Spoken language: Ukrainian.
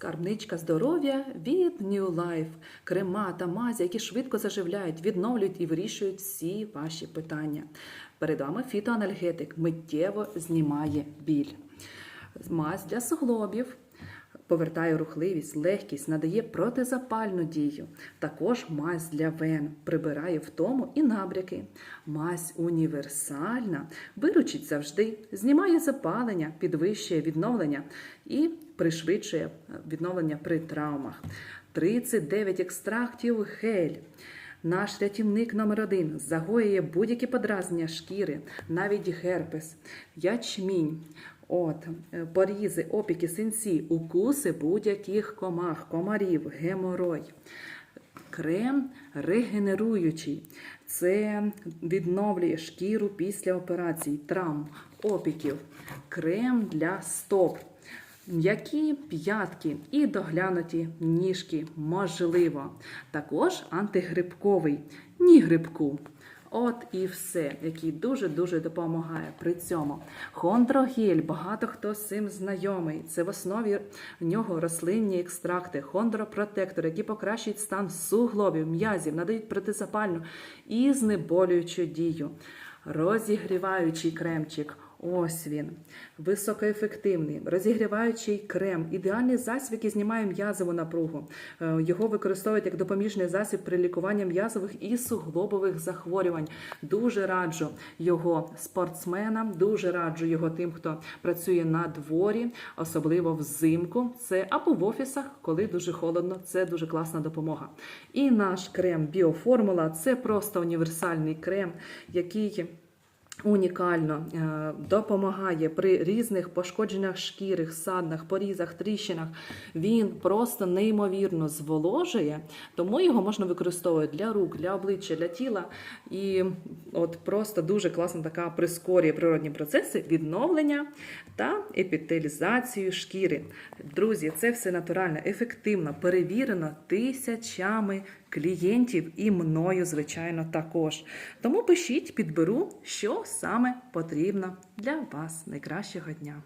Скарбничка здоров'я від New Life. Крема та мазі, які швидко заживляють, відновлюють і вирішують всі ваші питання. Перед вами фітоанальгетик миттєво знімає біль. Мазь для суглобів. Повертає рухливість, легкість, надає протизапальну дію. Також мазь для вен прибирає втому і набряки. Мазь універсальна, виручить завжди, знімає запалення, підвищує відновлення і пришвидшує відновлення при травмах. 39 екстрактів гель. Наш рятівник номер один загоює будь-які подразнення шкіри, навіть герпес, ячмінь. От, е, порізи, опіки, синці, укуси будь-яких комах, комарів, геморой. Крем регенеруючий. Це відновлює шкіру після операцій, травм, опіків. Крем для стоп. М'які п'ятки і доглянуті ніжки можливо. Також антигрибковий, ні грибку. От і все, який дуже-дуже допомагає при цьому. Хондрогель, багато хто з цим знайомий. Це в основі в нього рослинні екстракти, хондропротектори, які покращують стан суглобів, м'язів, надають протизапальну і знеболюючу дію. Розігріваючий кремчик. Ось він, високоефективний, розігріваючий крем, ідеальний засіб, який знімає м'язову напругу. Е, Його використовують як допоміжний засіб при лікуванні м'язових і суглобових захворювань. Дуже раджу його спортсменам, дуже раджу його тим, хто працює на дворі, особливо взимку. Це або в офісах, коли дуже холодно. Це дуже класна допомога. І наш крем Біоформула це просто універсальний крем, який унікально е, допомагає при різних пошкодженнях шкіри, саднах, порізах, тріщинах. Він просто неймовірно зволожує, тому його можна використовувати для рук, для обличчя, для тіла. І от просто дуже класна така прискорює природні процеси відновлення та епітелізацію шкіри. Друзі, це все натурально, ефективно, перевірено тисячами клієнтів і мною, звичайно, також. Тому пишіть, підберу, що саме потрібно для вас. Найкращого дня!